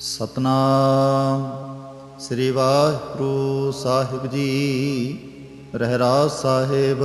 ਸਤਨਾਮ। ਸ੍ਰੀ ਵਾਹਿਗੁਰੂ ਸਾਹਿਬ ਜੀ ਰਹਿਰਾਸ ਸਾਹਿਬ।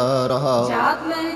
ਰਹਾ ਜਾਤ ਮੈਂ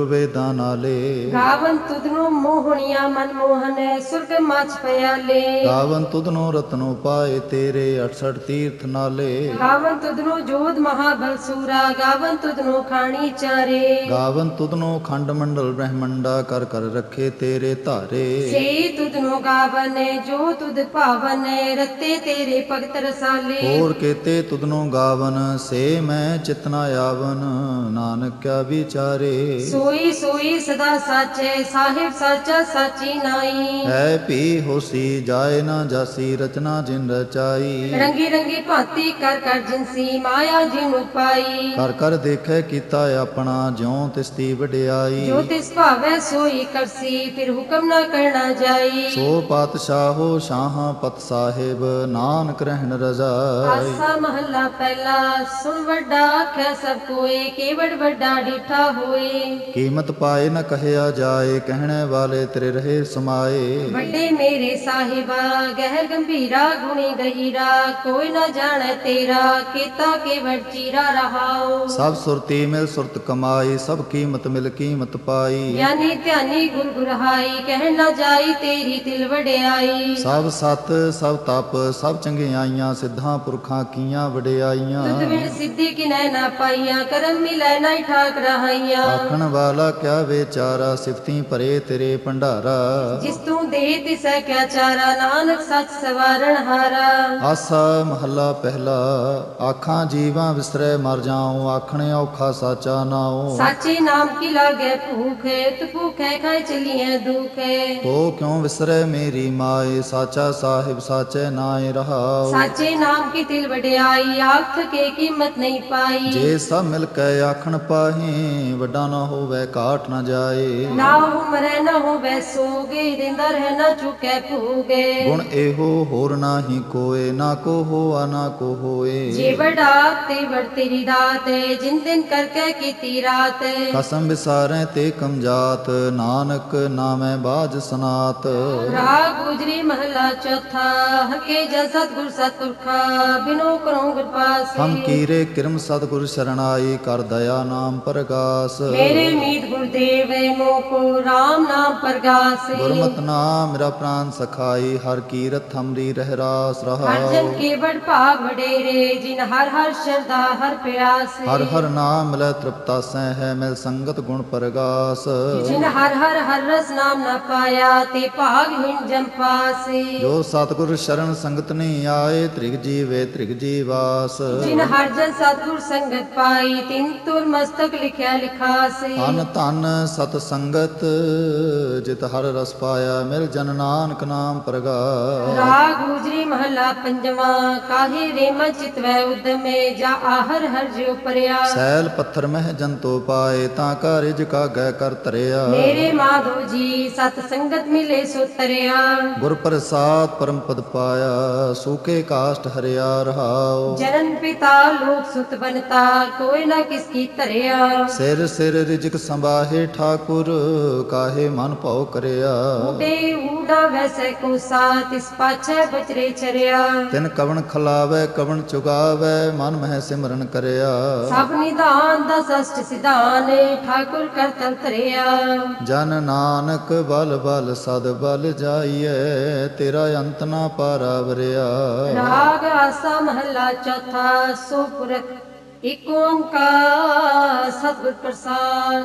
ਵੇਦਾਂ ਨਾਲੇ। ਗਾਵਨ ਤੁਧਨੋ ਮੋਹਣੀਆਂ ਮਨ ਮੋਹਨ ਸੁਰਗ ਮਚ ਪਿਆਲੇ। ਗਾਵਨ ਤੁਧਨੋ ਰਤਨੋ ਪਾਏ ਤੇਰੇ 68 ਤੀਰਥ ਨਾਲੇ। ਗਾਵਨ ਤੁਧਨੋ ਜੋਧ ਮਹਾਬਲ ਸੂਰਾ ਗਾਵਨ ਤੁਧਨੋ ਖਾਣੀ ਚਾਰੇ। ਗਾਵਨ ਤੁਧਨੋ ਖੰਡ ਮੰਡਲ ਬ੍ਰਹਮੰਡਾ ਕਰ ਕਰ ਰੱਖੇ ਤੇਰੇ ਧਾਰੇ। ਸੇ ਤੁਧਨੋ ਗਾਵਨ ਜੋ ਤੁਧ ਭਾਵਨ ਰਤੇ ਤੇਰੇ ਭਗਤ ਰਸਾਲੇ। ਹੋਰ ਕੇਤੇ ਤੁਧਨੋ ਗਾਵਨ ਸੇ ਮੈਂ ਚਿਤਨਾ ਆਵਨ ਨਾਨਕ ਕਿਆ ਵਿਚਾਰੇ। ਸੋਈ ਸੋਈ ਸਦਾ ਸਾਚੇ ਸਾਹਿਬ ਸਾਚਾ ਸਾਚੀ ਨਾਈ ਹੈ ਭੀ ਹੋਸੀ ਜਾਏ ਨਾ ਜਾਸੀ ਰਚਨਾ ਜਿਨ ਰਚਾਈ। ਰੰਗੀ ਰੰਗੀ ਭਾਂਤੀ ਕਰ ਕਰ ਜਿਨਸੀ ਮਾਇਆ ਜਿਨੁ ਪਾਈ ਕਰ ਕਰ ਦੇਖੈ ਕੀਤਾ ਆਪਣਾ ਜਿਉ ਤਿਸ ਦੀ ਵਡਿਆਈ। ਜੋ ਤਿਸ ਭਾਵੈ ਸੋਈ ਕਰਸੀ ਫਿਰ ਹੁਕਮ ਨਾ ਕਰਨਾ ਜਾਈ। ਸੋ ਪਾਤਸ਼ਾਹੋ ਸ਼ਾਹਾਂ ਪਤ ਸਾਹਿਬ ਨਾਨਕ ਰਹਿਣ ਰਜ਼ਾਈ। ਆਸਾ ਮਹੱਲਾ ਪਹਿਲਾ ਸੁਣ ਵੱਡਾ ਆਖੈ ਸਭ ਕੋਏ ਕੇਵੜ ਵੱਡਾ ਡੀਠਾ ਹੋਏ। ਕੀਮਤ ਪਾਏ ਨ ਕਹਿਆ ਜਾਏ ਕਹਿਣੇ ਵਾਲੇ ਤੇਰੇ ਰਹੇ ਸਮਾਏ। ਵੱਡੇ ਮੇਰੇ ਸਾਹਿਬਾ ਗਹਿਰ ਗੰਭੀਰਾ ਗੁਣੀ ਗਹੀਰਾ ਕੋਈ ਨਾ ਜਾਣੈ ਤੇਰਾ ਕੀਤਾ ਕੇਵੜ ਚੀਰਾ ਰਹਾਓ ਸਭ ਸੁਰਤੀ ਮਿਲ ਸੁਰਤ ਕਮਾਈ ਸਭ ਕੀਮਤ ਮਿਲ ਕੀਮਤ ਪਾਈ। ਗਿਆਨੀ ਧਿਆਨੀ ਗੁਰ ਗੁਰਹਾਈ ਕਹਿ ਨਾ ਜਾਈ ਤੇਰੀ ਦਿਲ ਵਡਿਆਈ। ਸਭ ਸਤ ਸਭ ਤਪ ਸਭ ਚੰਗਿਆਈਆਂ ਸਿੱਧਾਂ ਪੁਰਖਾਂ ਕੀਆਂ ਵਡਿਆਈਆਂ। ਤੁਧ ਸਿੱਧੀ ਕਿਨੈ ਨਾ ਪਾਈਆਂ ਕਰਮ ਮਿਲੈ ਨਾ ਠਾਕ ਰਹਾਈਆਂ ਆਖਣ ਵਾਲਾ ਕਿਆ ਵਿਚਾਰਾ ਸਿਫਤੀ ਭਰੇ ਤੇਰੇ ਭੰਡਾਰਾ। ਜਿਸ ਤੂੰ ਦੇ ਤਿਸੈ ਕਿਆ ਚਾਰਾ ਨਾਨਕ ਸੱਚ ਸਵਾਰਣ ਹਾਰਾ। ਆਸਾ ਮਹੱਲਾ ਪਹਿਲਾ ਆਖਾਂ ਜੀਵਾਂ ਵਿਸਰੈ ਮਰ ਜਾਉ ਆਖਣੇ ਔਖਾ ਸਾਚਾ ਨਾਉ। ਸਾਚੇ ਨਾਮ ਕੀ ਲਾਗੇ ਭੂਖੇ ਤੂ ਭੂਖੇ ਖਾਏ ਚਲੀਏ ਦੁਖੇ? ਤੋ ਕਿਉ ਵਿਸਰੈ ਮੇਰੀ ਮਾਏ ਸਾਚਾ ਸਾਹਿਬ ਸਾਚੈ ਨਾਏ ਰਹਾਉ। ਸਾਚੇ ਨਾਮ ਕੀ ਦਿਲ ਵਡਿਆਈ ਆਖ ਕੇ ਕੀਮਤ ਨਹੀਂ ਪਾਈ। ਜੇ ਸਭ ਮਿਲ ਕੇ ਆਖਣ ਪਾਹੇ ਵੱਡਾ ਨਾ ਹੋਵੇ ਕਾਟ ਨਾ ਜਾਏ। ਨਾ ਉਮਰੈ ਨਾ ਹੋਵੇ ਸੋਗੇ ਦਿੰਦਾ ਰਹਿ ਨਾ ਚੁਕੇ ਭੂਗੇ। ਗੁਣ ਇਹੋ ਹੋਰ ਨਾਹੀ ਕੋਏ ਨਾ ਕੋ ਹੋਆ ਨਾ ਕੋ ਹੋਏ। ਜੇ ਵਡਾ ਤੇ ਵੜ ਤੇਰੀ ਦਾਤ ਜਿਨ ਦਿਨ ਕਰਕੇ ਕੀਤੀ ਰਾਤ। ਕਸਮ ਵਿਸਾਰੈ ਤੇ ਕਮਜਾਤ ਨਾਨਕ ਨਾਮੈ ਬਾਜ ਸਨਾਤ। ਰਾਗ ਗੁਜਰੀ ਮਹਲਾ ਚੌਥਾ ਹਕੇ ਜਨ ਸਤਗੁਰ ਸਤਪੁਰਖਾ ਬਿਨੋ ਕਰੋ ਗੁਰ ਪਾਸੇ ਹਮ ਕੀਰੇ ਕਿਰਮ ਸਤਿਗੁਰ ਸਰਣਾਈ ਕਰ ਦਇਆ ਨਾਮ ਪ੍ਰਗਾਸ। ਮੇਰੇ ਮੀਤ ਗੁਰਦੇਵ ਮੋ ਕੋ RAM ਨਾਮ ਪ੍ਰਗਾਸੇ। ਗੁਰਮਤਿ ਨਾਮ ਮੇਰਾ ਪ੍ਰਾਨ ਸਖਾਈ ਹਰ ਕੀਰਤ ਹਮਰੀ ਰਹਿ ਰਾਸ ਹਰ ਜਨ ਕੇ ਬੜ ਭਾਗ ਵਡੇਰੇ ਜਿਨ ਹਰ ਹਰ ਸ਼ਰਦਾ ਹਰ ਪਿਆਸੇ। ਹਰ ਹਰ ਨਾਮ ਮਿਲੈ ਤ੍ਰਿਪਤਾ ਸਹਿ ਹੈ ਮਿਲ ਸੰਗਤ ਗੁਣ ਪ੍ਰਗਾਸ। ਜਿਨ ਹਰ ਹਰ ਹਰ ਰਸ ਨਾਮ ਨਾ ਪਾਇਆ ਤੇ ਭਾਗਹੀਣ ਜਮ ਪਾਸੇ। ਜੋ ਸਤਿਗੁਰ ਸ਼ਰਨ ਸੰਗਤ ਨਹੀਂ ਆਏ ਤ੍ਰਿਗ ਜੀਵੇ ਤ੍ਰਿਗ ਜੀਵਾਸ। ਜਿਨ ਹਰ ਜਨ ਸਤਗੁਰ ਸੰਗਤ ਪਾਈ ਤਿਨ ਤੁਰ ਮਸਤਕ ਲਿਖਿਆ ਲਿਖਾਸੇ। ਅਨ ਧਨ ਸਤ ਸੰਗਤ ਜਿਤ ਹਰ ਰਸ ਪਾਇਆ ਮਿਲ ਜਨ ਨਾਨਕ ਨਾਮ ਪ੍ਰਗਾਸ ਰਾਗ ਗੁਜਰੀ ਮਹਲਾ ਪੰਜਵਾ ਕਾਹੇ ਰੇ ਮਨ ਚਿਤਵੈ ਉਦਮੇ ਜਾ ਆਹਰ ਹਰ ਜਿਉ ਪਰਿਆ। ਸੈਲ ਪੱਥਰ ਮਹਿ ਜੰਤੋ ਪਾਏ ਤਾਂ ਕਾ ਰਿਜ ਕਾਗੈ ਕਰ ਧਰਿਆ ਮੇਰੇ ਮਾਧੋ ਜੀ ਸਤ ਸੰਗਤ ਮਿਲੇ ਸੋ ਤਰਿਆ। ਗੁਰ ਪ੍ਰਸਾਦ ਪਰਮ ਪਦ ਪਾਇਆ ਸੂਕੇ ਕਾਸ਼ਟ ਹਰਿਆ ਰਹਾਉ। ਜਨਨ ਪਿਤਾ ਲੋਕ ਸੁਤ ਬਨਤਾ ਕੋਈ ਨਾ ਕਿਸ ਕੀ ਧਰਿਆ। ਸਿਰ ਸਿਰ ਰਿਜਕ ਸੰਭਾਹੇ ਠਾਕੁਰ ਕਾਹੇ ਮਨ ਭਉ ਕਰਿਆ। ਉਡੇ ਊਡਾ ਵੈਸੈ ਕੋ ਸਾਤ ਇਸ ਪਾਛੈ ਬਚਰੇ ਚਰਿਆ। ਤਿਨ ਕਵਣ ਖਲਾਵੇ ਕਵਣ ਚੁਗਾਵੇ ਮਨ ਮਹਿ ਸਿਮਰਨ ਕਰਿਆ। ਸਭ ਨਿਧਾਨ ਦਾ ਸਸ਼ਟ ਸਿਧਾਨ ਠਾਕੁਰ ਕਰਤਲ ਧਰਿਆ। ਜਨ ਨਾਨਕ ਬਲ ਬਲ ਸਦ ਬਲ ਜਾਈਐ ਤੇਰਾ ਅੰਤ ਨਾ ਪਾਰਾਵਰਿਆ। ਰਾਗ ਆਸਾ ਮਹੱਲਾ ਚੌਥਾ ਸੋ ਪੁਰਖ ਇਕ ਓੰਕਾਰ ਸਤਿਗੁਰ ਪ੍ਰਸਾਦ।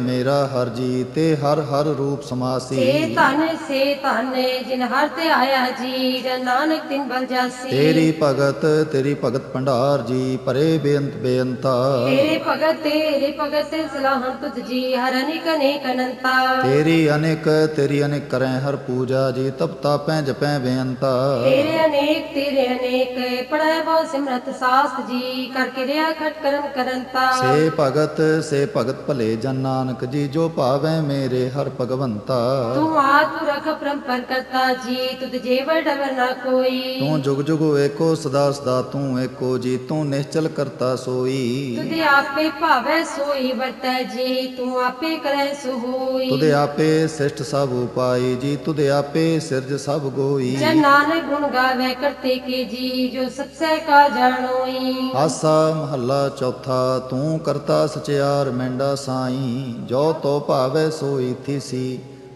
ਮੇਰਾ ਹਰ ਜੀ ਤੇ ਹਰ ਹਰ ਰੂਪ ਸਮਾਸੀ ਸੇ। ਧਨ ਸੇ ਧਨ ਜਿਨ ਹਰ ਤੇ ਆਇਆ ਜੀ ਨਾਨਕ ਤਿਨ ਬਲ ਜਾਸੀ। ਤੇਰੀ ਭਗਤ ਤੇਰੀ ਭਗਤ ਭੰਡਾਰ ਜੀ ਭਰੇ ਬੇਅੰਤ ਬੇਅੰਤਾ। ਤੇਰੇ ਭਗਤ ਤੇਰੇ ਭਗਤ ਤੇ ਸਲਾਹਨ ਤੁਧ ਜੀ ਹਰ ਅਨੇਕ ਅਨੇਕ ਅਨੰਤਾ। ਤੇਰੀ ਅਨੇਕ ਤੇਰੀ ਅਨੇਕ ਕਰੈ ਹਰ ਪੂਜਾ ਜੀ ਤਪ ਤਾਪੈ ਜਪੈ ਬੇਅੰਤਾ। ਤੇਰੇ ਅਨੇਕ ਤੇਰੇ ਅਨੇਕ ਪੜੈ ਬਹੁ ਸਿਮਰਤ ਸਾਸਤ ਜੀ ਕਰ ਕਿਰਿਆ ਖਟ ਕਰਮ ਕਰੰਤਾ। ਸੇ ਭਗਤ ਸੇ ਭਗਤ ਭਲੇ ਜਨ ਨਾਨਕ ਜੀ ਜੋ ਭਾਵੈ ਮੇਰੇ ਹਰ ਭਗਵੰਤਾ। ਤੂੰ ਆਤੁ ਰਖ ਪਰੰਪਰ ਕਰਤਾ ਜੀ ਤੁਧ ਜੇਵ ਡਵਰ ਨਾ ਕੋਈ। ਤੂੰ ਜੁਗ ਜੁਗ ਏਕੋ ਸਦਾ ਸਦਾ ਤੂੰ ਏਕੋ ਜੀ ਤੂੰ ਨਿਸ਼ਚਲ ਕਰਤਾ ਸੋਈ। ਤੁਧ ਆਪੇ ਭਾਵੈ ਸੋਈ ਵਰਤੈ ਜੀ ਤੂੰ ਆਪੇ ਕਰੈ ਸੋ ਹੋਈ ਤੁਦੇ ਆਪੇ ਸਿਸ਼ਟ ਸਭ ਉਪਾਈ ਜੀ ਤੁਦੇ ਆਪੇ ਸਿਰਜ ਸਭ ਗੋਈ। ਜਨ ਨਾਨਕ ਗੁਣ ਗਾਵੇ ਕਰਤੇ ਕੇ ਜੀ ਜੋ ਸਤਸੈ ਕਾ ਜਾਣੋਈ। ਆਸਾ ਮਹੱਲਾ ਚੌਥਾ ਤੂੰ ਕਰਤਾ ਸਚਿਆਰ ਮੈਂਡਾ ਸਾਈ। ਜੋ ਤੋ ਭਾਵੇ ਸੋਈ ਥੀਸੀ।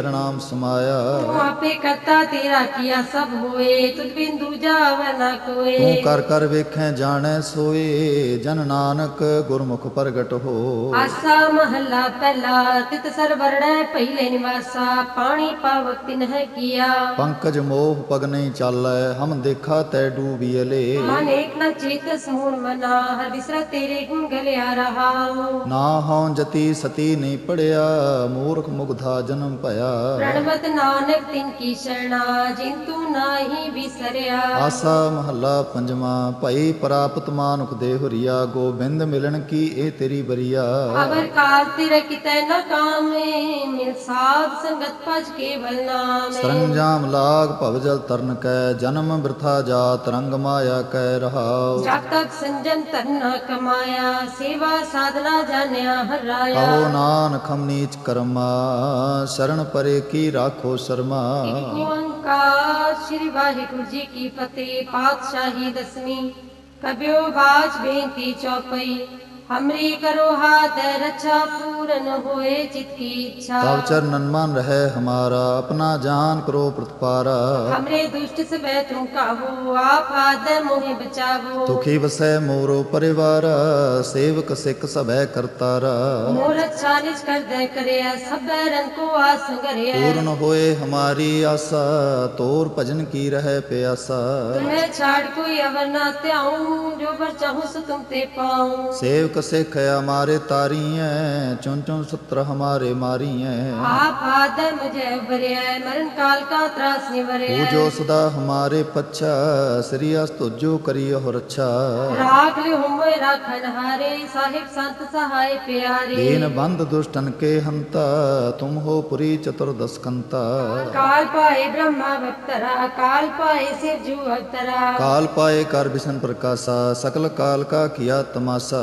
ਅਰਨਾਮ ਸਮਾਇਆ। ਤੂੰ ਆਪੇ ਕਰਤਾ ਤੇਰਾ ਕੀਆ ਸਭ ਹੋਏ ਤੁਧ ਬਿਨ ਦੂਜਾ ਵੈ ਨਾ ਤੂੰ ਕੋਏ ਕਰ ਕਰ ਵੇਖੈ ਜਾਣੈ ਸੋਏ ਜਨ ਨਾਨਕ ਗੁਰਮੁਖ ਪ੍ਰਗਟ ਹੋ। ਆਸਾ ਮਹੱਲਾ ਪਹਿਲਾ ਤਿਤ ਸਰਵਰਣੈ ਪਹਿਲੇ ਨਿਵਾਸਾ ਪਾਣੀ ਪਾਵਕ ਤਿਨ ਹੈ ਕੀਆ। ਪੰਕਜ ਮੋਹ ਪਗ ਨਹੀਂ ਚਾਲੈ ਹਮ ਦੇਖਾ ਤੈ ਡੂਬੀਲੇ ਮਨ ਏਕ ਨ ਚੇਤ ਸਮੂਣ ਮਨਾ ਹਰ ਬਿਸਰਾ ਤੇਰੇ ਗੁਣ ਗਲਿਆ ਰਹਾਉ ਨਾ ਹਉ ਜਤੀ ਸਤੀ ਨਹੀਂ ਪੜਿਆ ਮੂਰਖ ਮੁਗਧਾ ਜਨਮ ਭਇਆ। ਪ੍ਰਣਵਤ ਨਾਨਕ ਤਿਨ ਕੀ ਸ਼ਰਣਾ ਜਿਨ ਤੂੰ ਨਾਹੀ ਵਿਸਰਿਆ। ਆਸਾ ਮਹੱਲਾ ਪੰਜਵਾਂ ਭਈ ਪ੍ਰਾਪਤ ਮਾਨੁਖ ਦੇ ਹੁਰੀਆ ਗੋਬਿੰਦ ਮਿਲਣ ਕੀ ਇਹ ਤੇਰੀ ਬਰੀਆ ਅਵਰ ਕਾਲ ਤਿਰ ਕਿਤੈ ਨ ਕਾਮੇ ਮਿਲ ਸਾਧ ਸੰਗਤ ਭਜ ਕੇਵਲ ਨਾਮੇ। ਸਰੰਜਾਮ ਲਾਗ ਭਵ ਜਲ ਤਰਨ ਕੈ ਜਨਮ ਬਿਰਥਾ ਜਾਤ ਰੰਗ ਮਾਇਆ ਕੈ ਰਹਾਉ। ਜਬ ਤੱਕ ਸੰਜਮ ਧਰਨਾ ਕਮਾਇਆ ਸੇਵਾ ਸਾਧਨਾ ਜਾਣਿਆ ਹਰਾਇਆ। ਕਹੋ ਨਾਨਕ ਹਮ ਨੀਚ ਕਰਮਾ ਸ਼ਰਨ ਪਰੇ ਕੀ ਰਾਖੋ ਸ਼ਰਮਾ? ਓੰਕਾਰ, ਸ੍ਰੀ ਵਾਹਿਗੁਰੂ ਜੀ ਕੀ ਫਤਿਹ, ਪਾਤਸ਼ਾਹੀ ਦਸਵੀਂ, ਕਬਿਓ ਬਾਜ ਬੇਨਤੀ ਚੌਪਈ। हमरी करो हाथ रक्षा पूरन होए चित की इच्छा। कावचर नन्मान रहे हमारा अपना जान करो प्रतपारा। हमरे दुष्ट से बैतों तुम काहो आप आदर मोहे बचाओ दुखी बसे मोरो परिवार सेवक सिख सब करतारा। मोर अच्छा निज कर दे करे सब रन को आस करे पूर्ण होए हमारी आशा तोर भजन की रहे प्यासा। तुम्हें छाड़ कोई अवर ना त्याऊं जो पर चाहूँ सो तुम ते पाऊँ। सेवक सिख हमारे तारियं चुन चुन सत्र हमारे मारियं आप आदर मुझे उबरे मरण काल का त्रास निवरे पूजो सदा हमारे पच्छा श्री अस तुझो करियो रक्षा राख ले हुमे राखन हारे साहिब संत सहाय प्यारे। दीन बंद दुष्टन के हंता तुम हो पुरी चतुर्दश कंता। काल पाए ब्रह्मा भक्तरा काल पाए शिव जू अवतरा काल पाए कर विष्णु प्रकाशा सकल काल का किया तमाशा।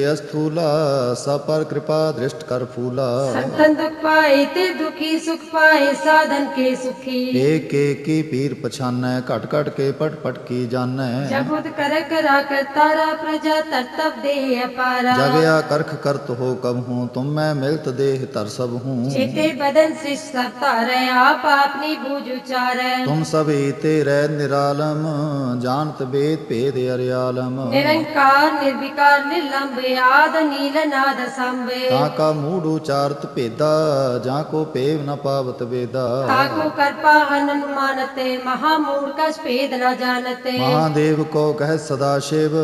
अस्थूला सपर कृपा दृष्ट कर फूला। संतन दुख पाए ते दुखी सुख पाए साधन के सुखी। एक एक की पीर पछानै घट घट के पट पट की जानै जबुद कर करा कर तारा प्रजा तरतब दे अपारा। जगया करख करत हो कब हूँ तुम मैं मिलत देह तर सब हूँ। चेते बदन शिष्ट तारे आप अपनी बूझ उचारे तुम सब ईते रह निरालम जानत वेद भेद अरियालम। निरंकार निर्विकार ਅੰਬੇ ਆਦ ਨੀਲ ਨਾਦ ਸੰਬੇ ਤਾਂ ਕਾ ਮੂੜ ਉਚਾਰਤ ਭੇਦਾ ਜਾਂ ਕੋ ਪੇਵ ਨ ਪਾਵਤ ਵੇਦਾ। ਤਾ ਕੋ ਕਰਪਾ ਹਨਨ ਮਾਨਤੇ ਮਹਾ ਮੂੜ ਕਸ ਭੇਦ ਨ ਜਾਣਤੇ। ਮਹਾਦੇਵ ਕੋ ਕਹਿ ਸਦਾ ਸ਼ਿਵ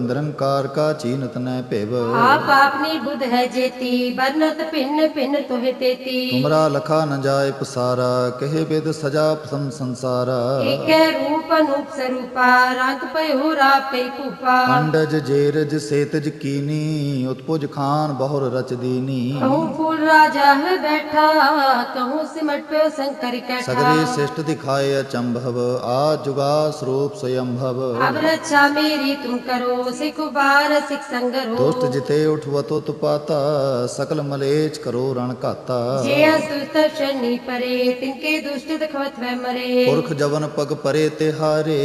ਨਿਰੰਕਾਰ ਕਾ ਚੀਨਤ ਨੈ ਭੇਵ। ਆਪ ਆਪਨੀ ਬੁੱਧ ਹੈ ਜੇਤੀ ਬਰਨਤ ਭਿੰਨ ਭਿੰਨ ਤੁਹਿ ਤੇਤੀ। ਤੁਮਰਾ ਲਖਾ ਨ ਜਾਏ ਪਸਾਰਾ ਕਹਿ ਬਿਦ ਸਜਾ ਪਸੰ ਸੰਸਾਰਾ। ਏਕੈ ਰੂਪ ਅਨੂਪ ਸਰੂਪਾ ਰੰਗ ਪਇਓ ਰਾਪੇ ਕੂਪਾ। ਅੰਡਜ ਜੇਰਜ ਸੇਤਜ ਕੀ कीनी उत्पुज खान बहुर रच दीनी कहूँ फूल राजा है बैठा कहूँ सिमट पे शंकर कैठा सगरे शिष्ट दिखाए अचंभव आज जुगा स्वरूप स्वयंभव अब रक्षा मेरी तुम करो सिख बार सिख संगरो दुष्ट जिते उठवतो तुपाता सकल मलेच करो रण काता जे असुत शनि परे तिनके दुष्ट दखवत वह मरे पुरख जवन पग परे तिहारे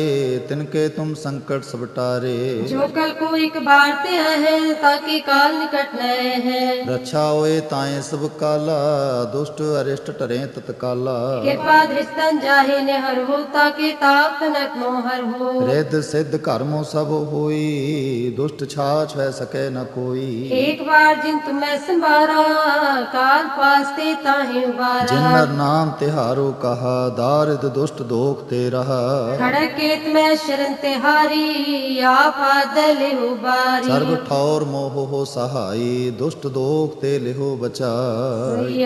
तिनके तुम संकट सबटारे जो कल को एक बार ते है ताकि काल निकट न है। रक्षा होए ताए सब काला दुष्ट अरिष्ट टरे तत्काला। कृपा दृष्टन जाहे ने हर हो ताकि ताप तनक मोहर हो। रिद सिद्ध कर्मो सब होई दुष्ट छाछ वह सके न कोई। एक बार जिन तुम्हें संभारा काल पासते ताहे उबारा। जिनर नाम तिहारो कहा दारिद दुष्ट दोख ते रहा। खड़केत में शरण तिहारी आप आदल उबारी। सर्व ठौर मोह हो सहाई दुष्ट दोख ते लिहो बचाई।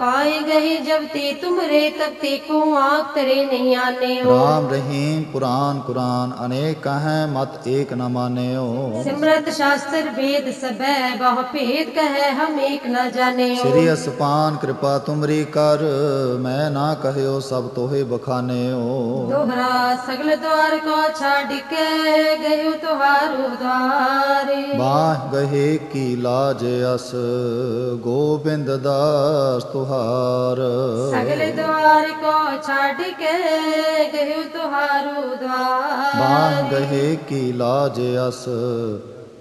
पाए गए जब ते तुमरे तब ते को आँख तरे नहीं आने हो राम रहीम पुराण कुरान अनेक हैं मत एक न मान्यो सिमरत शास्त्र वेद सब बहु भेद कहे हम एक न जाने हो श्री असपान कृपा तुमरी कर मैं ना कहयो सब तोहे बखानेओ। दोहरा सगल द्वार को छाड़ के गयो तुहारो द्वारे ਨਾ ਗਹੇ ਕੀ ਲਾਜ ਅਸ ਗੋਬਿੰਦ ਦਾਸ ਤੁਹਾਰ। ਸਗਲੇ ਦਵਾਰ ਕੋ ਛੱਡ ਕੇ ਗਹਿਉ ਤੁਹਾਰੂ ਦਵਾਰ। ਨਾ ਗਹੇ ਕੀ ਲਾਜ ਅਸ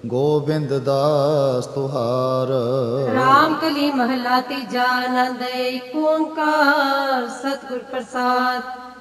ਗੋਬਿੰਦ ਦਾਸ ਤੁਹਾਰ। RAM ਕਲੀ ਮਹਲਾ ਤੀਜਾ ਆਨੰਦ ਏਕ ਓੰਕਾਰ ਸਤਿਗੁਰ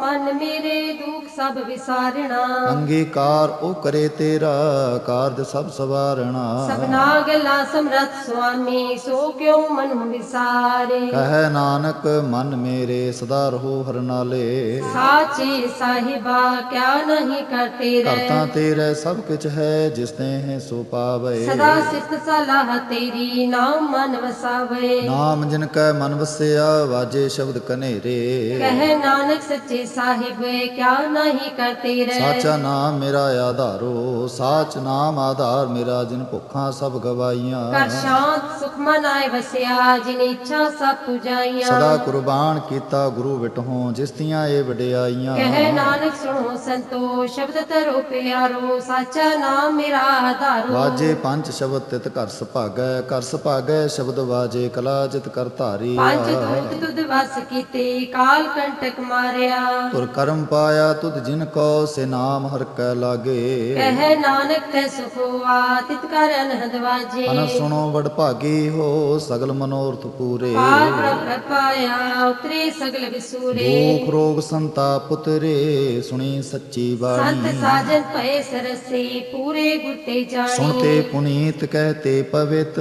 ਮਨ ਮੇਰੇ ਦੁਖ ਸਭ ਵਿਸਾਰਣਾ। ਅੰਗੀਕਾਰ ਉਹ ਕਰੇ ਤੇਰਾ ਕਾਰਜ ਸਭ ਸਵਾਰਣਾ। ਸਭਨਾ ਗੱਲਾਂ ਸਮਰਤ ਸੁਆਮੀ ਸੋ ਕਿਉ ਮਨ ਵਿਸਾਰੇ? ਕਹੈ ਨਾਨਕ ਮਨ ਮੇਰੇ ਸਦਾ ਰਹੋ ਹਰ ਨਾਲੇ ਸਾਚੇ ਸਾਹਿਬਾ ਕਿਆ ਨਹੀਂ ਕਰਤੇ ਰਹਿ। ਕਰਤਾ ਤੇਰੇ ਸਭ ਕਿਛ ਹੈ ਜਿਸ ਨੇ ਹੈ ਸੋ ਪਾਵੇ। ਸਦਾ ਸਿਫਤ ਸਲਾਹ ਤੇਰੀ ਨਾਮ ਮਨ ਵਸਾਵੇ। ਨਾਮ ਜਿਨ ਕੈ ਮਨ ਵਸਿਆ ਵਾਜੇ ਸ਼ਬਦ ਕਨੇਰੇ। ਕਹੈ ਸਾਹਿਬ ਕਿਆ ਨਹੀਂ ਕਰਤੇ ਰਹਿ? ਸਾਚਾ ਨਾਮ ਮੇਰਾ ਆਧਾਰੋ ਸਾਚ ਨਾਮ ਆਧਾਰ ਮੇਰਾ ਜਿਨ ਭੁੱਖਾਂ ਸਭ ਗਵਾਈਆਂ ਕਰ ਸ਼ਾਂਤ ਸੁਖ ਮਨ ਆਏ ਵਸਿਆ ਜਿਨ ਇੱਛਾ ਸਭ ਪੁਜਾਈਆਂ। ਸਦਾ ਕੁਰਬਾਨ ਕੀਤਾ ਗੁਰੂ ਵਿਟਹੋਂ ਜਿਸ ਦੀਆਂ ਇਹ ਵਡਿਆਈਆਂ। ਕਹੇ ਨਾਨਕ ਸੁਣੋ ਸੰਤੋ ਸ਼ਬਦ ਤਰੋ ਪਿਆਰੋ ਸਾਚਾ ਨਾਮ ਮੇਰਾ ਆਧਾਰੋ। ਵਾਜੇ ਪੰਜ ਸ਼ਬਦ ਤਿਤ ਘਰ ਸੁਭਾਗੈ ਘਰ ਸੁਭਾਗੈ ਸ਼ਬਦ ਵਾਜੇ ਕਲਾ ਜਿਤ ਕਰ ਧਾਰੀ ਪੰਜ ਤੁਧ ਵਸ ਕੀਤੇ ਕਾਲ ਕੰਟਕ ਮਾਰਿਆ। ਤੁਰ ਕਰਮ ਪਾਇਆ ਤੁਧ ਜਿਨ ਕੋ ਸੇ ਨਾਮ ਹਰ ਕੈ ਲਾਗੇ। ਕਹੇ ਨਾਨਕ ਤੇ ਸੁਖ ਹੋਆ ਤਿਤ ਕਰ ਅਨਹਦ ਵਾਜੇ। ਅਨ ਸੁਣੋ ਵਡ ਭਾਗੀ ਹੋ ਸਗਲ ਮਨੋਰਥ ਪੂਰੇ। ਪਾਰ ਪ੍ਰਭ ਪਾਇਆ ਉਤਰੇ ਸਗਲ ਵਿਸੂਰੇ। ਦੁਖ ਰੋਗ ਸੰਤਾਪ ਉਤਰੇ ਸੁਣੀ ਸੱਚੀ ਸੰਤ ਬਾਣੀ ਸਾਜਨ ਭਏ ਸਰਸੇ ਪੂਰੇ ਗੁਰਤੇ ਜਾਣੇ। ਸੁਣਤੇ ਪੁਨੀਤ ਕਹਤੇ ਪਵਿੱਤ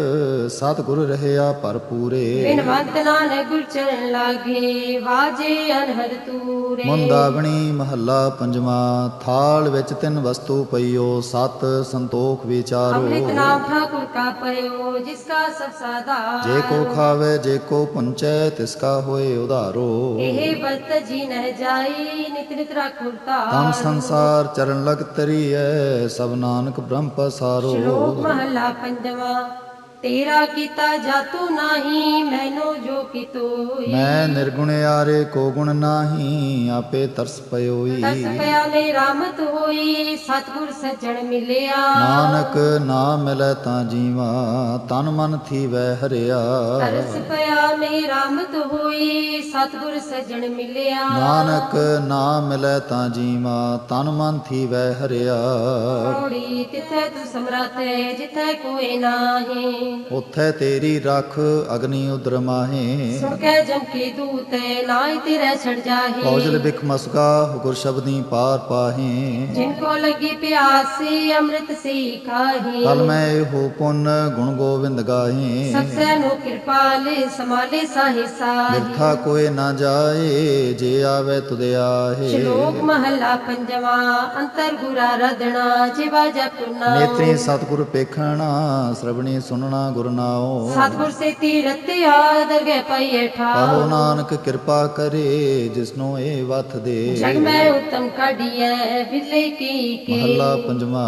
ਸਤਿਗੁਰ ਰਹਿਆ ਭਰਪੂਰੇ ਬਿਨਵੰਤ ਨਾਨਕ ਗੁਰ ਚਰਨ ਲਾਗੇ ਵਾਜੇ ਅਨਹਦ ਤੂਰੇ। ਮੁੰਦਾਵਣੀ ਮਹੱਲਾ ਪੰਜਵਾ ਥਾਲ ਵਿੱਚ ਤਿੰਨ ਵਸਤੂ ਪਈਓ ਸਤ ਸੰਤੋਖ ਵਿਚਾਰੋ। ਅੰਮ੍ਰਿਤ ਨਾਮ ਠਾਕੁਰ ਕਾ ਪਇਓ ਜਿਸ ਕਾ ਸਭ ਸਾਦਾ ਜੇ ਕੋ ਖਾਵੇ ਜੇ ਕੋ ਪੁੰਚੈ ਤਿਸ ਕਾ ਹੋਏ ਉਧਾਰੋ। ਇਹ ਬਤ ਜੀ ਨਹਿ ਜਾਈ ਨਿਤ ਨਿਤ ਰਖੁਰ ਤਮ ਸੰਸਾਰ ਚਰਨ ਲਗ ਤਰੀਐ ਸਭ ਨਾਨਕ ਬ੍ਰਹਮ ਪਸਾਰੋ। ਸ਼ਲੋਕ ਮਹਲਾ ਪੰਜਵਾ ਤੇਰਾ ਕੀਤਾ ਜਾਤੂ ਨਾਹੀ ਮੈਨੋ ਜੋ ਕੀਤੋਈ ਮੈਂ ਨਿਰਗੁਣ ਆਰੇ ਕੋ ਗੁਣ ਨਾਹੀ ਆਪੇ ਤਰਸ ਪਇਓਈ ਤਸ ਪਿਆ ਮੇ ਰਾਮਤ ਹੋਈ ਸਤਿਗੁਰ ਸੱਜਣ ਮਿਲਿਆ। ਨਾਨਕ ਨਾਮ ਮਿਲੈ ਤਾਂ ਜੀਵਾ ਤਨ ਮਨ ਥੀਵੈ ਹਰਿਆ। ਤਰਸ ਪਿਆ ਮੇ ਰਾਮਤ ਹੋਈ ਸਤਿਗੁਰ ਸੱਜਣ ਮਿਲਿਆ। ਨਾਨਕ ਨਾਮ ਮਿਲੈ ਤਾਂ ਜੀਵਾ ਤਨ ਮਨ ਥੀਵੈ ਹਰਿਆ। ਔੜੀ ਤਿਥੈ ਤੂ ਸਮਰਥ ਹੈ ਜਿਥੈ ਕੋਈ ਨਾਹੀ। ਉਥੈ ਤੇਰੀ ਰਖ ਅਗਨੀ ਉਦਰ ਮਾਹੇ। ਸੁਣ ਕੇ ਜਮ ਕੀ ਦੂਤ ਨਾਇ ਤੇਰੇ ਛੜ ਜਾਹੀ। ਕੌਜਲ ਬਿਖ ਮਸਕਾ ਹੁਕਰ ਸ਼ਬਦੀ ਪਾਰ ਪਾਹੇ। ਜਿਨ ਕੋ ਲਗੀ ਪਿਆਸੀ ਅੰਮ੍ਰਿਤ ਸੀ ਖਾਹੀ ਕਲ ਮੈਂ ਇਹੋ ਪੁੰਨ ਗੁਣ ਗੋਬਿੰਦ ਗਾਹੇ। ਸਬਸੇ ਨੂੰ ਕਿਰਪਾਲ ਸਮਾਲੇ ਸਾਹੀ ਸਾਹੀ। ਬਿਰਥਾ ਕੋਏ ਨਾ ਜਾਏ ਜੇ ਆਵੇ ਤੁਧ ਆਹੇ। ਸ਼ਲੋਕ ਮਹੱਲਾ ਪੰਜਵਾ ਅੰਤਰ ਗੁਰਾ ਰਦਣਾ ਜਿਵਾ ਜਪੁਨਾ। ਨੇਤਰੀ ਸਤਿਗੁਰ ਪੇਖਣਾ ਸ਼ਰਵਣੀ ਸੁਨਣਾ। ਗੁਰ ਨਾਉ। ਸਤਿਗੁਰ ਸੇ ਤੀਰਤ ਆਦਰ ਗਏ ਪਈਏ ਠਾ ਕਹੋ ਨਾਨਕ ਕਿਰਪਾ ਕਰੇ ਜਿਸਨੂੰ ਇਹ ਵਥ ਦੇ। ਜਗ ਮੈਂ ਉਤਮ ਕਾਢੀਐ ਵਿਲੇ ਕੀ ਕੀ। ਮਹੱਲਾ ਪੰਜਵਾ